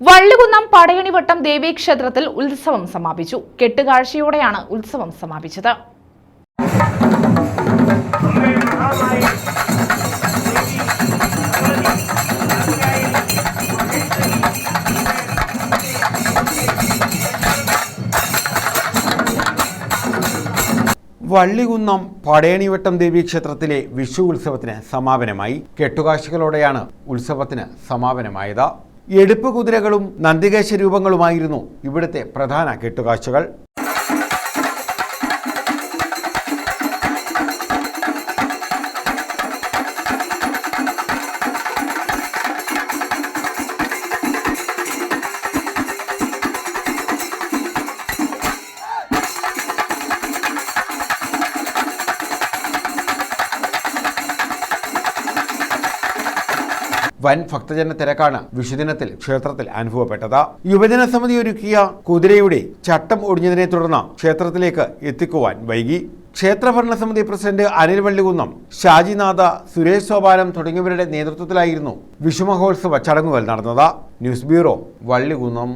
വള്ളികുന്നം പടയണിവട്ടം ദേവീക്ഷേത്രത്തിൽ ഉത്സവം സമാപിച്ചു. കെട്ടുകാഴ്ചയോടെയാണ് ഉത്സവം സമാപിച്ചത്. വള്ളികുന്നം പടയണിവട്ടം ദേവി ക്ഷേത്രത്തിലെ വിഷു ഉത്സവത്തിന് സമാപനമായി. കെട്ടുകാഴ്ചകളോടെയാണ് ഉത്സവത്തിന് സമാപനമായത്. എടുപ്പ് കുതിരകളും നന്ദികേശ രൂപങ്ങളുമായിരുന്നു ഇവിടുത്തെ പ്രധാന കെട്ടുകാഴ്ചകൾ. വൻ ഭക്തജന തിരക്കാണ് വിഷുദിനത്തിൽ ക്ഷേത്രത്തിൽ അനുഭവപ്പെട്ടത്. യുവജന സമിതി ഒരുക്കിയ കുതിരയുടെ ചട്ടം ഒടിഞ്ഞതിനെ തുടർന്ന് ക്ഷേത്രത്തിലേക്ക് എത്തിക്കുവാൻ വൈകി. ക്ഷേത്ര ഭരണസമിതി പ്രസിഡന്റ് അനിൽ വള്ളികുന്നം ഷാജിനാഥ സുരേഷ് സോപാനം തുടങ്ങിയവരുടെ നേതൃത്വത്തിലായിരുന്നു വിഷുമഹോത്സവ ചടങ്ങുകൾ നടന്നത്. News bureau Vallikunnam.